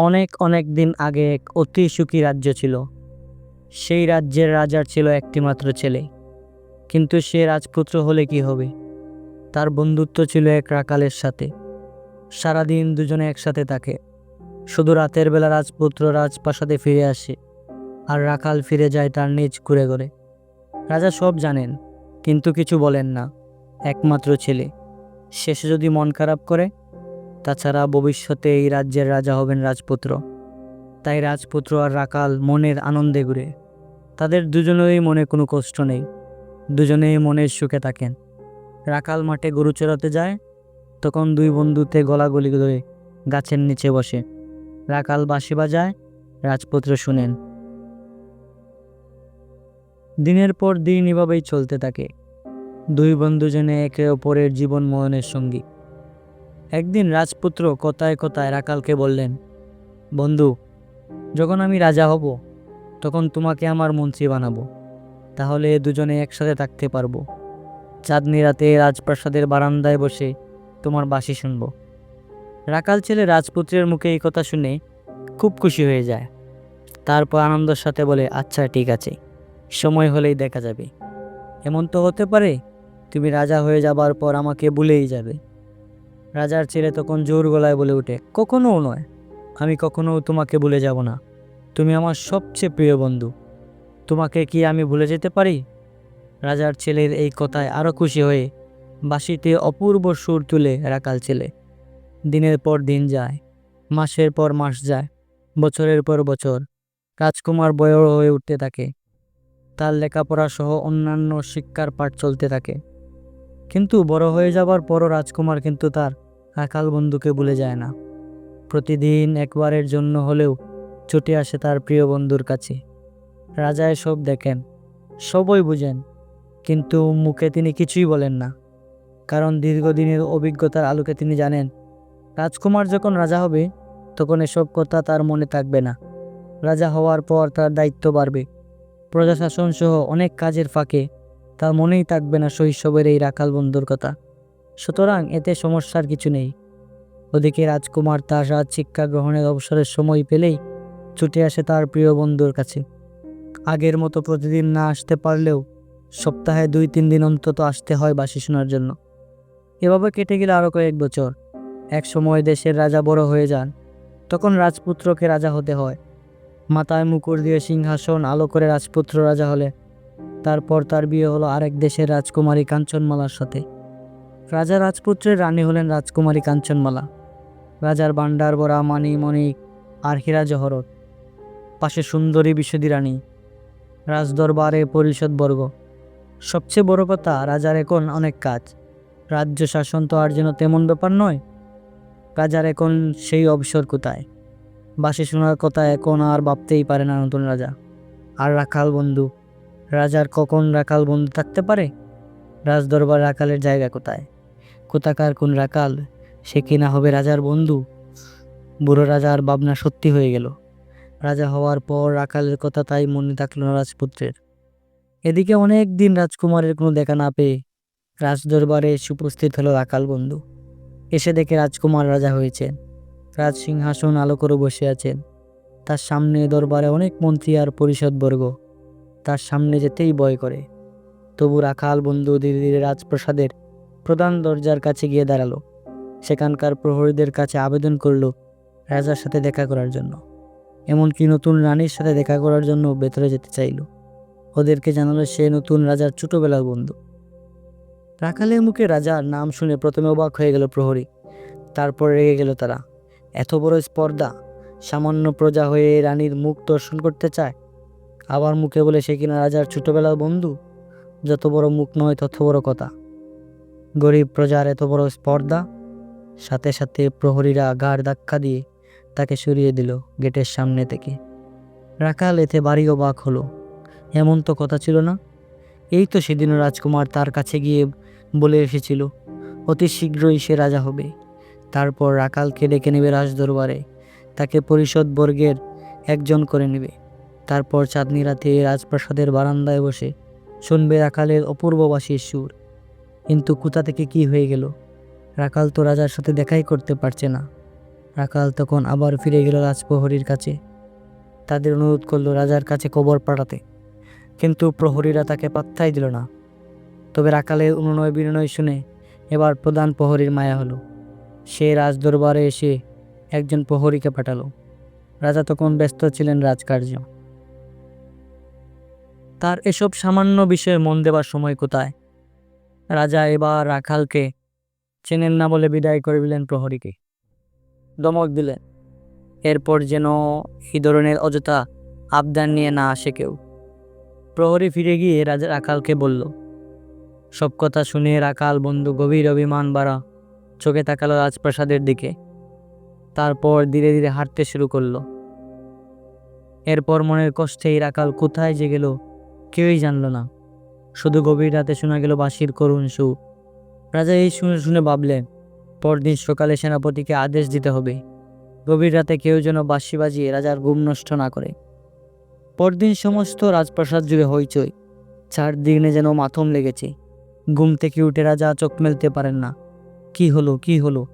অনেক অনেক দিন আগে এক অতি সুখী রাজ্য ছিল। সেই রাজ্যের রাজার ছিল একটিমাত্র ছেলে। কিন্তু সে রাজপুত্র হলে কি হবে? তার বন্ধুত্ব ছিল এক রাকালের সাথে। সারাদিন দুজনে একসাথে থাকে। শুধু রাতের বেলা রাজপুত্র রাজপ্রাসাদে ফিরে আসে আর রাখাল ফিরে যায় তার নিজ ঘুরে ঘুরে। রাজা সব জানেন, কিন্তু কিছু বলেন না। একমাত্র ছেলে। শেষে যদি মন খারাপ করে তাছাড়া ভবিষ্যতে এই রাজ্যের রাজা হবেন রাজপুত্র। তাই রাজপুত্র আর রাকাল মনের আনন্দে ঘুরে। তাদের দুজনেরই মনে কোনো কষ্ট নেই। দুজনেই মনের সুখে থাকেন। রাকাল মাঠে গরু চড়াতে যায়। তখন দুই বন্ধুতে গলাগলি ধরে গাছের নিচে বসে। রাকাল বাঁশি বাজায়, রাজপুত্র শুনেন। দিনের পর দিন এভাবেই চলতে থাকে। দুই বন্ধু জেনে একে অপরের জীবন ময়নের সঙ্গী। একদিন রাজপুত্র কথায় কথায় রাকালকে বললেন, বন্ধু, যখন আমি রাজা হব, তখন তোমাকে আমার মন্ত্রী বানাবো। তাহলে দুজনে একসাথে থাকতে পারব। চাঁদনি রাতে রাজপ্রাসাদের বারান্দায় বসে তোমার বাসি শুনব রাকাল ছেলে রাজপুত্রের মুখে এই কথা শুনে খুব খুশি হয়ে যায়। তারপর আনন্দের সাথে বলে আচ্ছা ঠিক আছে, সময় হলেই দেখা যাবে। এমন তো হতে পারে, তুমি রাজা হয়ে যাবার পর আমাকে ভুলেই যাবে। রাজার ছেলে তখন জোর গলায় বলে ওঠে, কখনও নয়, আমি কখনো তোমাকে ভুলে যাব না। তুমি আমার সবচেয়ে প্রিয় বন্ধু। তোমাকে কি আমি ভুলে যেতে পারি? রাজার ছেলের এই কথায় আরও খুশি হয়ে বাঁশিতে অপূর্ব সুর তুলে রাকাল ছেলে। দিনের পর দিন যায়, মাসের পর মাস যায়, বছরের পর বছর, রাজকুমার বড় হয়ে উঠতে থাকে। তার লেখাপড়া সহ অন্যান্য শিক্ষার পাঠ চলতে থাকে। কিন্তু বড় হয়ে যাবার পরও রাজকুমার কিন্তু তার রাখাল বন্ধুকে ভুলে যায় না। প্রতিদিন একবারের জন্য হলেও ছুটে আসে তার প্রিয় বন্ধুর কাছে। রাজা এসব দেখেন, সবই বুঝেন, কিন্তু মুখে তিনি কিছুই বলেন না। কারণ দীর্ঘদিনের অভিজ্ঞতার আলোকে তিনি জানেন, রাজকুমার যখন রাজা হবে, তখন এসব কথা তার মনে থাকবে না। রাজা হওয়ার পর তার দায়িত্ব বাড়বে। প্রজাশাসন সহ অনেক কাজের ফাঁকে তার মনেই থাকবে না শৈশবের এই রাখাল বন্ধুর কথা। সুতরাং এতে সমস্যার কিছু নেই। ওদিকে রাজকুমার তার রাজ শিক্ষা গ্রহণের অবসরের সময় পেলেই ছুটে আসে তার প্রিয় বন্ধুর কাছে। আগের মতো প্রতিদিন না আসতে পারলেও সপ্তাহে দুই তিন দিন অন্তত আসতে হয় বাসি শোনার জন্য। এভাবে কেটে গেলে আরও কয়েক বছর। এক সময় দেশের রাজা বড় হয়ে যান, তখন রাজপুত্রকে রাজা হতে হয়। মাথায় মুকুর দিয়ে সিংহাসন আলো করে রাজপুত্র রাজা হলে। তারপর তার বিয়ে হলো আরেক দেশের রাজকুমারী কাঞ্চনমালার সাথে। রাজা রাজপুত্রের রানী হলেন রাজকুমারী কাঞ্চনমালা। রাজার বান্ডার বরা, মানি মণিক আর হীরা জহরত। পাশে সুন্দরী বিশদী রানী। রাজদরবারে পরিষদবর্গ সবচেয়ে বড় কথা, রাজার এখন অনেক কাজ। রাজ্য শাসন তো আর যেন তেমন ব্যাপার নয়। রাজার এখন সেই অবসর কোথায়? বাসি শোনার কথা এখন আর ভাবতেই পারে না নতুন রাজা। আর রাখাল বন্ধু? রাজার কখন রাখাল বন্ধু থাকতে পারে? রাজদরবার রাখালের জায়গা কোথায়? কোথাকার কোন রাখাল সে কিনা হবে রাজার বন্ধু? বুড়ো রাজার ভাবনা সত্যি হয়ে গেল। রাজা হওয়ার পর রাখালের কথা তাই মনে থাকল না রাজপুত্রের। এদিকে অনেক দিন রাজকুমারের কোনো দেখা না পেয়ে রাজদরবারে উপস্থিত হলো রাখাল বন্ধু। এসে দেখে রাজকুমার রাজা হয়েছেন। রাজ সিংহাসন আলো করে বসে আছেন। তার সামনে দরবারে অনেক মন্ত্রী আর পরিষদবর্গ। তার সামনে যেতেই ভয় করে। তবু রাখাল বন্ধু ধীরে ধীরে রাজপ্রাসাদের প্রধান দরজার কাছে গিয়ে দাঁড়াল। সেখানকার প্রহরীদের কাছে আবেদন করল রাজার সাথে দেখা করার জন্য। এমনকি নতুন রানীর সাথে দেখা করার জন্য ভেতরে যেতে চাইলো। ওদেরকে জানালো সে নতুন রাজার ছোটোবেলার বন্ধু। রাখালের মুখে রাজার নাম শুনে প্রথমে অবাক হয়ে গেল প্রহরী। তারপর রেগে গেল তারা। এত বড় স্পর্ধা, সামান্য প্রজা হয়ে রানীর মুখ দর্শন করতে চায়? আবার মুখে বলে সে কিনা রাজার ছোটোবেলার বন্ধু? যত বড় মুখ নয় তত বড় কথা। গরিব প্রজার এত বড় স্পর্ধা? সাথে সাথে প্রহরীরা গাড় ধাক্কা দিয়ে তাকে সরিয়ে দিল গেটের সামনে থেকে। রাখাল এতে বাড়ি অবাক হলো। এমন তো কথা ছিল না। এই তো সেদিনও রাজকুমার তার কাছে গিয়ে বলে এসেছিল, অতি শীঘ্রই সে রাজা হবে। তারপর রাকালকে ডেকে নেবে রাজদরবারে। তাকে পরিষদ বর্গের একজন করে নেবে। তারপর চাঁদনি রাতে রাজপ্রাসাদের বারান্দায় বসে শুনবে রাখালের অপূর্ববাসীর সুর। কিন্তু কোথা থেকে কি হয়ে গেল? রাখাল তো রাজার সাথে দেখাই করতে পারছে না। রাখাল তখন আবার ফিরে গেল রাজপ্রহরীর কাছে। তাদের অনুরোধ করল রাজার কাছে কবর পাঠাতে। কিন্তু প্রহরীরা তাকে পাত্তাই দিল না। তবে রাখালের অনুনয় বিনয় শুনে এবার প্রধান প্রহরীর মায়া হলো। সে রাজদরবারে এসে একজন প্রহরীকে পাঠালো। রাজা তখন ব্যস্ত ছিলেন রাজকার্য। তার এসব সামান্য বিষয়ে মন দেবার সময় কোথায়? রাজা এবার রাখালকে চেনেন না বলে বিদায় করে দিলেন প্রহরীকে। দমক দিলেন। এরপর যেন এই ধরনের অযথা আবদার নিয়ে না আসে কেউ। প্রহরী ফিরে গিয়ে রাজা রাখালকে বলল, সব কথা শুনে রাখাল বন্ধু গভীর অভিমান বাড়া চোখে তাকালো রাজপ্রাসাদের দিকে। তারপর ধীরে ধীরে হাঁটতে শুরু করল। এরপর মনের কষ্টেই রাখাল কোথায় যে গেল কেউই জানল না। শুধু গভীর রাতে শোনা গেল বাঁশির করুণ সুর। রাজা এই শুনে শুনে ভাবলেন, পরদিন সকালে সেনাপতিকে আদেশ দিতে হবে। গভীর রাতে কেউ যেন বাঁশি বাজিয়ে রাজার ঘুম নষ্ট না করে। পরদিন সমস্ত রাজপ্রাসাদ জুড়ে হইচই। চারদিনে যেন মাথম লেগেছে। ঘুম থেকে উঠে রাজা চোখ মেলতে পারেন না। কি হলো কি হলো?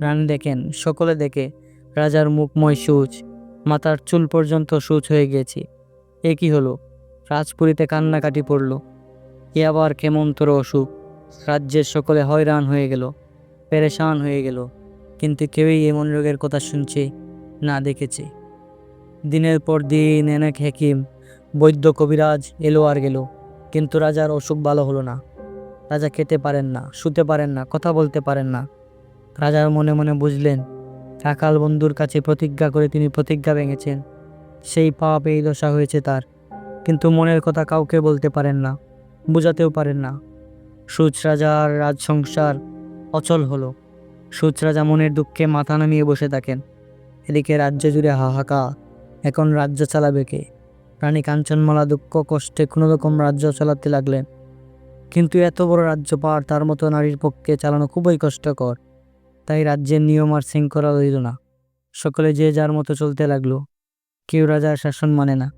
রানী দেখেন, সকলে দেখে রাজার মুখময় সূচ, মাথার চুল পর্যন্ত সূচ হয়ে গিয়েছে এ কি হলো? রাজপুরীতে কান্নাকাটি পড়ল। এ আবার কেমন্তর অসুখ। রাজ্যের সকলে হয়রান হয়ে গেল, পেরেশান হয়ে গেল, কিন্তু কেউই এমন রোগের কথা শুনছে, না দেখেছে। দিনের পর দিন অনেক হেকিম, বৈদ্য কবিরাজ এলো আর গেল, কিন্তু রাজার অসুখ ভালো হলো না। রাজা খেতে পারেন না, শুতে পারেন না, কথা বলতে পারেন না। রাজার মনে মনে বুঝলেন রাখাল বন্ধুর কাছে প্রতিজ্ঞা করে তিনি প্রতিজ্ঞা ভেঙেছেন। সেই পাপ এই দশা হয়েছে তার, কিন্তু মনের কথা কাউকে বলতে পারেন না। বোঝাতেও পারেন না। সুচ রাজার রাজ সংসার অচল হলো। সুচ রাজা মনের দুঃখে মাথা নামিয়ে বসে থাকেন। এদিকে রাজ্য জুড়ে হাহাকা এখন রাজ্য চালাবে কে? রানী কাঞ্চনমালা দুঃখ কষ্টে কোনো রকম রাজ্য চালাতে লাগলেন। কিন্তু এত বড় রাজ্য পার তার মতো নারীর পক্ষে চালানো খুবই কষ্টকর। তাই রাজ্যের নিয়ম আর শৃঙ্খলা রইল না। সকলে যে যার মতো চলতে লাগল। কেউ রাজার শাসন মানে না।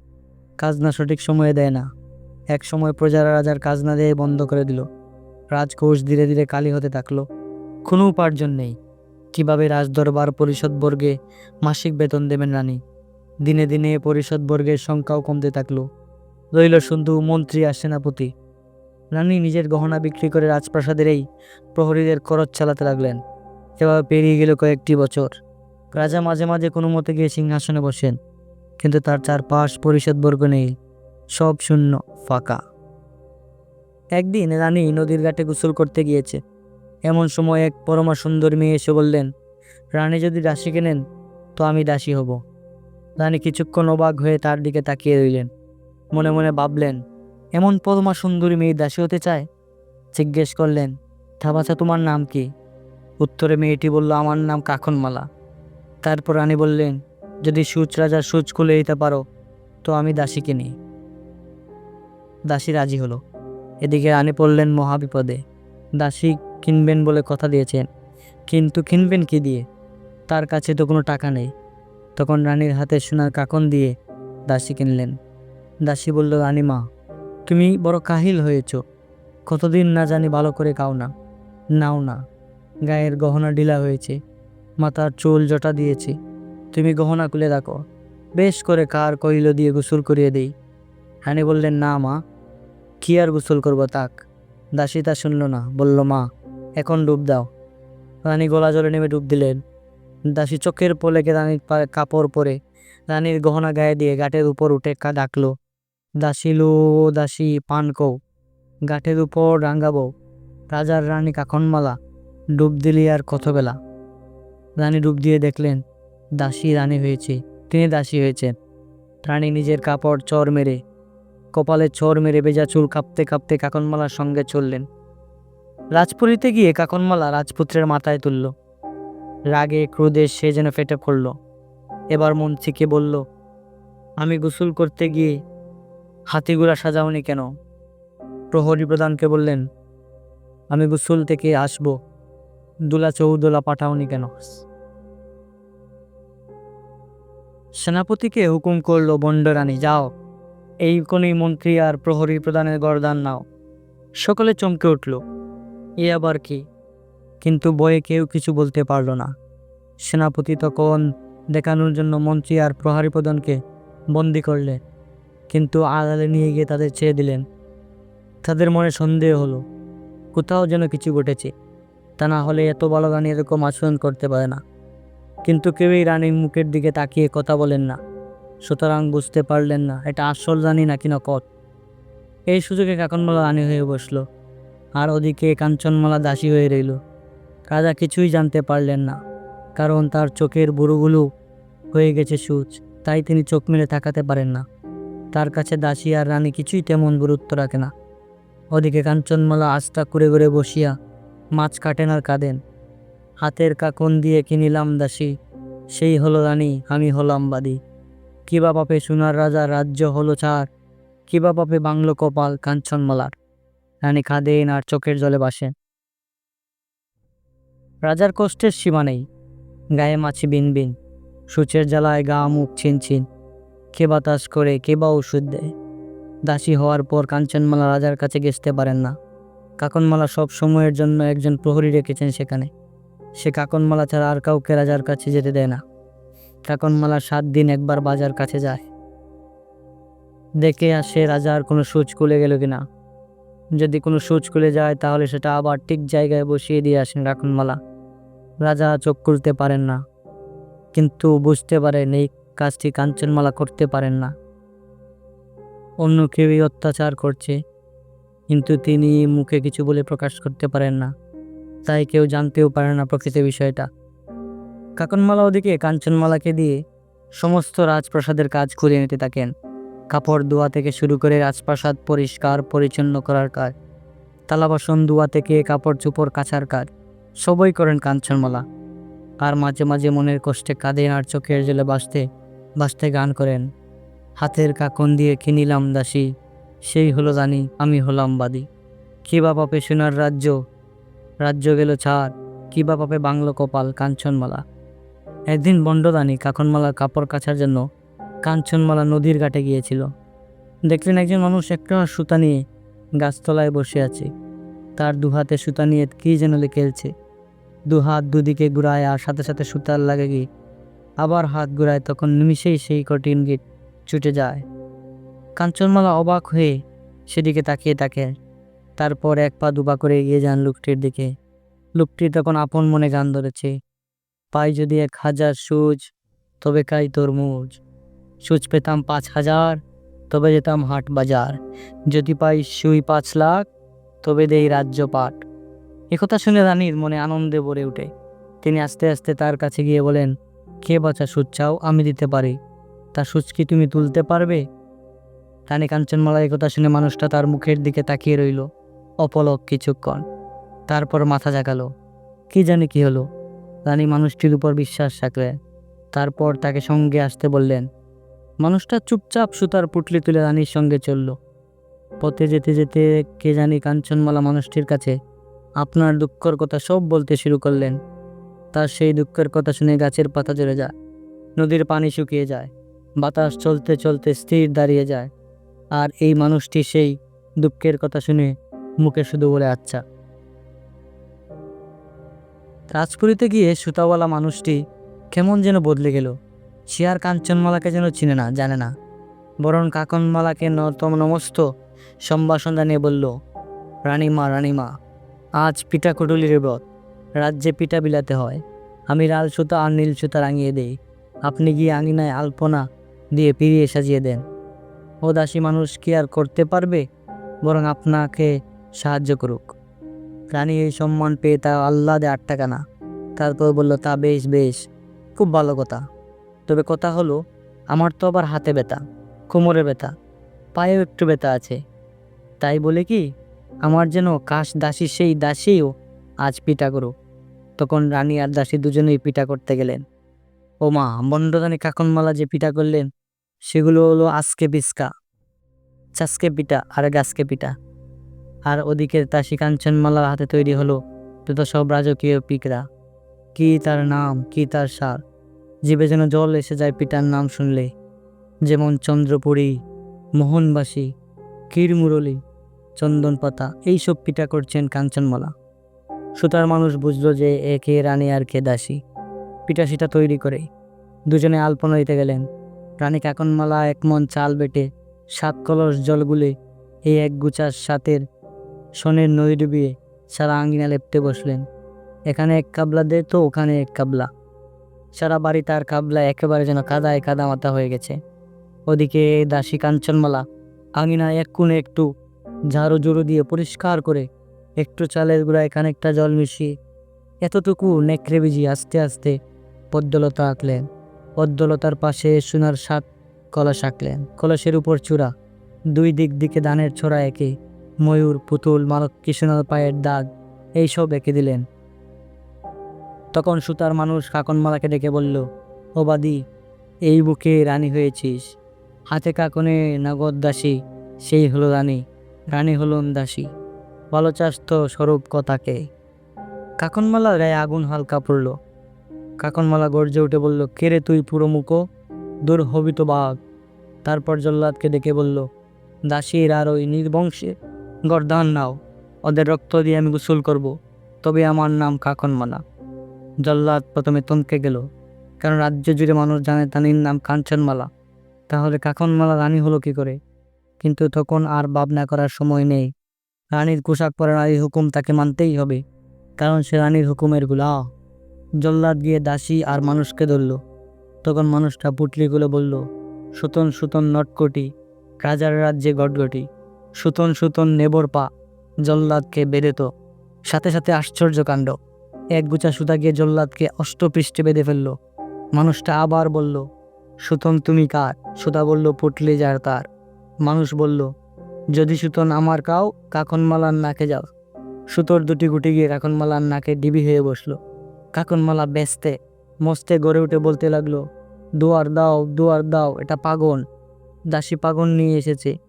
কাজ না সঠিক সময়ে দেয় না। এক সময় প্রজারা রাজার কাজ না দিয়ে বন্ধ করে দিল। রাজকোষ ধীরে ধীরে কালি হতে থাকল। কোনো উপার্জন নেই। কীভাবে রাজদরবার পরিষদবর্গে মাসিক বেতন দেবেন রানী? দিনে দিনে পরিষদবর্গের সংখ্যাও কমতে থাকল। রইল শুধু মন্ত্রী আর সেনাপতি। রানী নিজের গহনা বিক্রি করে রাজপ্রাসাদের এই প্রহরীদের খরচ চালাতে লাগলেন। এভাবে পেরিয়ে গেল কয়েকটি বছর। রাজা মাঝে মাঝে কোনো মতে গিয়ে সিংহাসনে বসেন। কিন্তু তার চারপাশ পরিষদবর্গ নেই। সব শূন্য, ফাঁকা। একদিন রানী নদীর ঘাটে গোসল করতে গিয়েছে। এমন সময় এক পরমা সুন্দর মেয়ে এসে বললেন, রানী যদি দাসী কেনেন তো আমি দাসী হব। রানী কিছুক্ষণ অবাক হয়ে তার দিকে তাকিয়ে রইলেন। মনে মনে ভাবলেন, এমন পরমা সুন্দরী মেয়ে দাসী হতে চায়? জিজ্ঞেস করলেন, থাবাছা, তোমার নাম কি? উত্তরে মেয়েটি বলল, আমার নাম কাখনমালা তারপর রানী বললেন, যদি সূচ রাজার সূচ খুলে দিতে পারো, তো আমি দাসী কিনি দাসী রাজি হলো। এদিকে রানী পড়লেন মহাবিপদে। দাসী কিনবেন বলে কথা দিয়েছেন। কিন্তু কিনবেন কি দিয়ে? তার কাছে তো কোনো টাকা নেই। তখন রানীর হাতে সোনার কাকন দিয়ে দাসী কিনলেন। দাসী বলল রানীমা তুমি বড় কাহিল হয়েছ। কতদিন না জানি ভালো করে খাও না, নাও না। গায়ের গহনা ঢিলা হয়েছে, মাথার চুল জটা দিয়েছে। তুমি গহনা খুলে রাখো। বেশ করে কার কইল দিয়ে গোসল করিয়ে দেই? রানী বললেন, না মা কি আর গোসল করব তাক? দাসী তা শুনল না, বলল, মা, এখন ডুব দাও। রানী গলা জলে নেমে ডুব দিলেন। দাসী চোখের পোলেকে রানীর কাপড় পরে রানীর গহনা গায়ে দিয়ে গাটের উপর উঠে ডাকলো, দাসী লো, দাসী পান কৌ, গাটের উপর রাঙ্গাবো রাজার রানী কাখনমালা ডুব দিলি আর কত বেলা? রানী ডুব দিয়ে দেখলেন, দাসী রানী হয়েছে, তিনি দাসী হয়েছেন। রানী নিজের কাপড় চর মেরে কপালে চর মেরে বেজা চুল কাঁপতে কাঁপতে কাকনমালার সঙ্গে চললেন। রাজপুরীতে গিয়ে কাকনমালা রাজপুত্রের মাথায় তুলল। রাগে ক্রোধে সে যেন ফেটে পড়ল। এবার মন মন্ত্রীকে বলল, আমি গোসল করতে গিয়ে হাতিগুড়া সাজাওনি কেন? প্রহরী প্রধানকে বললেন, আমি গোসল থেকে আসব। দুলা চৌদোলা পাঠাওনি কেন? সেনাপতিকে হুকুম করল বন্ডরানী যাও। এই কোনই মন্ত্রী আর প্রহরী প্রধানের গরদান নাও। সকলে চমকে উঠল। এ আবার কি? কিন্তু বয়ে কেউ কিছু বলতে পারল না। সেনাপতি তখন দেখানোর জন্য মন্ত্রী আর প্রহারী প্রধানকে বন্দি করলেন কিন্তু আড়ালে নিয়ে গিয়ে তাদের ছেড়ে দিলেন। তাদের মনে সন্দেহ হলো, কোথাও যেন কিছু ঘটেছে। তা না হলে এত বড় রানী এরকম আচরণ করতে পারে না। কিন্তু কেউই রানীর মুখের দিকে তাকিয়ে কথা বলেন না। সুতরাং বুঝতে পারলেন না, এটা আসল রানী নাকি নকট এই সুযোগে কাকনমালা রানী হয়ে বসল, আর ওদিকে কাঞ্চনমালা দাসী হয়ে রইল। রাজা কিছুই জানতে পারলেন না, কারণ তার চোখের বুড়োগুলো হয়ে গেছে সূচ, তাই তিনি চোখ মেলে তাকাতে পারেন না। তার কাছে দাসী আর রানী কিছুই তেমন গুরুত্ব রাখে না। ওদিকে কাঞ্চনমালা আস্থা করে করে বসিয়া মাছ কাটেন আর কাঁদেন। হাতের কাকন দিয়ে কিনিলাম দাসী, সেই হলো রানী, আমি হলাম বাদী। কিবা পাপে সোনার রাজা রাজ্য হলো ছাড় কিবা পাপে বাংলো কপাল কাঞ্চনমালার রানী কাঁদেন আর চোখের জলে বাসেন। রাজার কষ্টের সীমা নেই। গায়ে মাছি বিন বিন। সূচের জ্বালায় গা মুখ ছিন ছিন। কে বাতাস করে, কে বা ওষুধ দেয়? দাসী হওয়ার পর কাঞ্চনমালা রাজার কাছে গেছতে পারেন না। কাকনমালা সব সময়ের জন্য একজন প্রহরী রেখেছেন সেখানে। সে কাকনমালা ছাড়া আর কাউকে রাজার কাছে যেতে দেয় না। কাকনমালা সাত দিন একবার বাজার কাছে যায়। দেখে আসে রাজার কোনো সুচ খুলে গেল কিনা। যদি কোনো সুচ খুলে যায় তাহলে সেটা আবার ঠিক জায়গায় বসিয়ে দিয়ে আসেন কাকনমালা রাজা চোখ খুলতে পারেন না। কিন্তু বুঝতে পারেন এই কাজটি কাঞ্চনমালা করতে পারেন না। অন্য কেউই অত্যাচার করছে, কিন্তু তিনি মুখে কিছু বলে প্রকাশ করতে পারেন না। তাই কেউ জানতেও পারে না প্রকৃত বিষয়টা। কাকনমালা ওদিকে কাঞ্চনমালাকে দিয়ে সমস্ত রাজপ্রাসাদের কাজ করিয়ে নিতে থাকেন। কাপড় ধোয়া থেকে শুরু করে রাজপ্রাসাদ পরিষ্কার পরিচ্ছন্ন করার কাজ থালা বাসন ধোয়া থেকে কাপড় চোপড় কাচার কাজ, সবই করেন কাঞ্চনমালা। আর মাঝে মাঝে মনের কষ্টে কাঁদেন আর চোখের জলে বাসতে বাসতে গান করেন। হাতের কাকন দিয়ে কিনিলাম দাসী, সেই হলো জানি আমি হলাম বাদী। কি বা পাপে সোনার রাজ্য রাজ্য গেল ছাড়, কী বা পাপে বাংলো কপাল কাঞ্চনমালা। একদিন বন্ডদানি কাকনমালার কাপড় কাচার জন্য কাঞ্চনমালা নদীর ঘাটে গিয়েছিল। দেখলেন একজন মানুষ একটা সুতা নিয়ে গাছতলায় বসে আছে। তার দুহাতে সুতা নিয়ে কী যেন খেলছে। দু হাত দুদিকে ঘুরায় আর সাথে সাথে সুতার লাগে গিয়ে আবার হাত ঘুরায়, তখন নিমিষেই সেই কঠিন গিট ছুটে যায়। কাঞ্চনমালা অবাক হয়ে সেদিকে তাকিয়ে থাকে। তারপর এক পা দুপা করে এগিয়ে যান লোকটির দিকে। লোকটি তখন আপন মনে গান ধরেছে। পাই যদি এক হাজার সুচ, তবে কাই তরমুজ। সুচ পেতাম পাঁচ হাজার, তবে যেতাম হাট বাজার। যদি পাই সুই পাঁচ লাখ, তবে দেই রাজ্য পাট। একথা শুনে রানীর মনে আনন্দে ভরে ওঠে তিনি আস্তে আস্তে তার কাছে গিয়ে বলেন, কে বাঁচা সুচ চাও, আমি দিতে পারি। তা সুচ কি তুমি তুলতে পারবে? রানী কাঞ্চনমালা একথা শুনে মানুষটা তার মুখের দিকে তাকিয়ে রইল, অপলক কিছুক্ষণ। তারপর মাথা জাগালো, কি জানি কি হলো? রানী মানুষটির উপর বিশ্বাস রাখলেন তারপর তাকে সঙ্গে আসতে বললেন, মানুষটা চুপচাপ সুতার পুটলি তুলে রানীর সঙ্গে চলল। পথে যেতে যেতে কে জানি কাঞ্চনমালা মানুষটির কাছে আপনার দুঃখর কথা সব বলতে শুরু করলেন। তার সেই দুঃখের কথা শুনে গাছের পাতা ঝরে যায়, নদীর পানি শুকিয়ে যায়, বাতাস চলতে চলতে স্থির দাঁড়িয়ে যায়। আর এই মানুষটি সেই দুঃখের কথা শুনে মুখে শুধু বলে আচ্ছা। রাজপুরীতে গিয়ে সুতাওয়ালা মানুষটি কেমন যেন বদলে গেল। সে আর কাঞ্চনমালাকে যেন চিনে না, জানে না। বরং কাকনমালাকে নতম নমস্ত সম্ভাষণ জানিয়ে বলল রানীমা রানীমা আজ পিঠা কুটুলির ব্রত। রাজ্যে পিঠা বিলাতে হয়। আমি লাল সুতা আর নীল সুতা রাঙিয়ে দেই। আপনি গিয়ে আঙিনায় আলপনা দিয়ে পিরিয়ে সাজিয়ে দেন। ও দাসী মানুষ কি আর করতে পারবে? বরং আপনাকে সাহায্য করুক। রানী এই সম্মান পেয়ে তা আহ্লাদে না তারপর বলল, তা বেশ বেশ, খুব ভালো কথা। তবে কথা হলো, আমার তো আবার হাতে ব্যথা, কোমরে ব্যথা, পায়েও একটু ব্যথা আছে। তাই বলে কি, আমার যেন কাশ দাসী সেই দাসীও আজ পিঠা করুক। তখন রানী আর দাসী দুজনেই পিঠা করতে গেলেন। ও মা, বন্ডদানি কাকনমালা যে পিঠা করলেন, সেগুলো হলো আজকে বিস্কা চাষকে পিঠা আর গাছকে পিঠা। আর ওদিকে দাসী কাঞ্চনমালার হাতে তৈরি হলো যত সব রাজকীয় পিকরা কি তার নাম, কি তার সার? জীবে যেন জল এসে যায় পিতার নাম শুনলে। যেমন চন্দ্রপুরী, মোহনবাসী ক্ষীরমুরলি চন্দন পাতা এইসব পিঠা করছেন কাঞ্চনমালা। সুতার মানুষ বুঝলো যে এ কে রানী আর কে দাসী। পিঠাসিটা তৈরি করে দুজনে আলপনা দিতে গেলেন। রানী কাকনমালা এক মন চাল বেটে সাত কলস জল গুলে এই এক গুচার সাতের সনের নদী ডুবিয়ে সারা আঙ্গিনা লেপতে বসলেন। এখানে এক কাবলা দে তো ওখানে এক কাবলা। সারা বাড়ি তার কাবলা একেবারে যেন কাদায় কাদা মাথা হয়ে গেছে। ওদিকে দাসী কাঞ্চনমালা আঙিনা এক কোণে একটু ঝাড়ু জুড়ু দিয়ে পরিষ্কার করে একটু চালের গুঁড়ায় খানিকটা জল মিশিয়ে এতটুকু নেকড়ে বিজি আস্তে আস্তে পদ্মলতা আঁকলেন। পদ্মলতার পাশে সোনার সাত কলস আঁকলেন। কলসের উপর চূড়া, দুই দিক দিকে ধানের ছোড়া এঁকে ময়ূর, পুতুল, মালক কৃষ্ণার পায়ের দাগ, এইসব এঁকে দিলেন। তখন সুতার মানুষ কাকনমালাকে ডেকে বলল, ও বাদি, এই বুকে রানী হয়েছিস। হাতে কাকনে নগদ দাসী, সেই হলো রানী। রানী হলুন দাসী। ভালো তো স্বরূপ কথাকে। কাকনমালার গায়ে আগুন হালকা পড়ল। কাকনমালা গর্জে উঠে বলল কেরে তুই পুরো মুখো? দূর হবি তো বাঘ। তারপর জল্লাদকে ডেকে বলল, দাসীর আর ওই নির্বংশে গরদান নাও। ওদের রক্ত দিয়ে আমি গোসল করব। তবে আমার নাম কাকনমালা জল্লাদ প্রথমে তমকে গেল। কারণ রাজ্য জুড়ে মানুষ জানে তানির নাম কাঞ্চনমালা তাহলে কাকনমালা রানী হলো কি করে? কিন্তু তখন আর ভাবনা করার সময় নেই। রানীর পোশাক পরা রানীর হুকুম তাকে মানতেই হবে। কারণ সে রানীর হুকুমেরগুলা জল্লাদ গিয়ে দাসী আর মানুষকে ধরল। তখন মানুষটা পুটলিগুলো বলল, সুতন সুতন, নটকটি। রাজার রাজ্যে গটগটি। সুতন সুতন নেবর পা জল্লাদকে বেঁধেত। সাথে সাথে আশ্চর্য কাণ্ড। এক গুছা সুতা গিয়ে জল্লাদকে অষ্টপৃষ্ঠে বেঁধে ফেলল। মানুষটা আবার বলল, সুতন, তুমি কার? সুতা বলল, পুটলি যার তার। মানুষ বলল, যদি সুতন আমার কাও, কাকনমালার নাকে যাও। সুতোর দুটি গুটি গিয়ে কাকনমালার নাকে ডিবি হয়ে বসল। কাকনমালা ব্যস্তে, মস্তে গড়ে উঠে বলতে লাগল, দুয়ার দাও দুয়ার দাও, এটা পাগন দাসী পাগন নিয়ে এসেছে।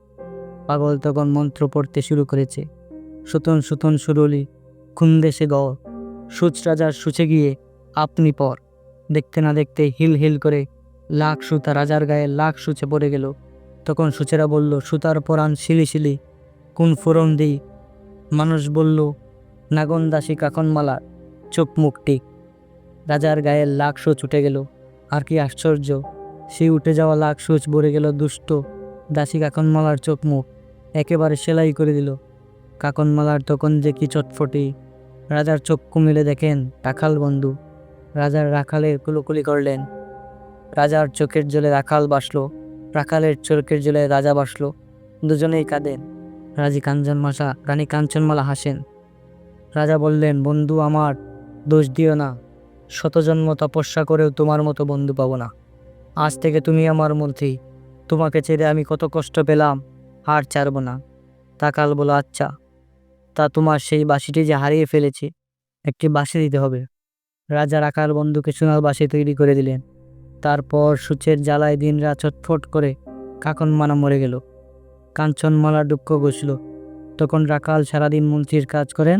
পাগল তখন মন্ত্র পড়তে শুরু করেছে। সুতন সুতন সুরলি খুন্দেশে গড়। সুচ রাজার সুচে গিয়ে আপনি পর। দেখতে না দেখতে হিল হিল করে লাখ সুতা রাজার গায়ে লাখ সুচে পড়ে গেল। তখন সুচেরা বলল, সুতার পরাণ শিলি শিলি, কোন ফোরন দিই? মানুষ বলল নাগন দাসী কাকনমালা, চোখ মুখটি। রাজার গায়ে লাখ সুচ উঠে গেল। আর কি আশ্চর্য, সেই উঠে যাওয়া লাখ সুচ ভরে গেল দুষ্ট, দাসী কাকনমালার চোখ মুখ। একেবারে সেলাই করে দিল। কাকনমালার তখন যে কি চটফটি। রাজার চক্ষু মিলে দেখেন রাখাল বন্ধু। রাজার রাখালের কুলকুলি করলেন। রাজার চোখের জলে রাখাল বাসলো। রাখালের চোখের জলে রাজা বাসলো। দুজনেই কাঁদেন। রাজি কাঞ্চন কাঞ্চনমাসা রানী কাঞ্চনমালা হাসেন। রাজা বললেন, বন্ধু আমার, দোষ দিও না। শতজন্ম তপস্যা করেও তোমার মতো বন্ধু পাবো না। আজ থেকে তুমি আমার মন্ত্রী তোমাকে ছেড়ে আমি কত কষ্ট পেলাম। আর ছাড়ব না। তাকাল বলো আচ্ছা। তা তোমার সেই বাঁশিটি যে হারিয়ে ফেলেছি, একটি বাঁশি দিতে হবে। রাজা রাখাল বন্ধুকে সোনার বাঁশি তৈরি করে দিলেন। তারপর সূচের জ্বালায় দিনরাত ছটফট করে কাকনমানা মরে গেল। কাঞ্চনমালা দুঃখ বসল তখন রাখাল সারাদিন মন্ত্রীর কাজ করেন,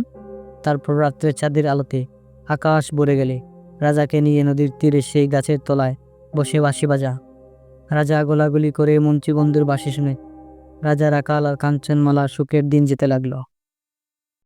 তারপর রাত্রে চাঁদের আলোতে আকাশ ভরে গেলে রাজাকে নিয়ে নদীর তীরে সেই গাছের তলায় বসে বাঁশি বাজা। রাজা গোলাগুলি করে মন্ত্রী বন্ধুর বাঁশি শুনে রাজা আকাল আর কাঞ্চনমালা সুখের দিন যেতে লাগল।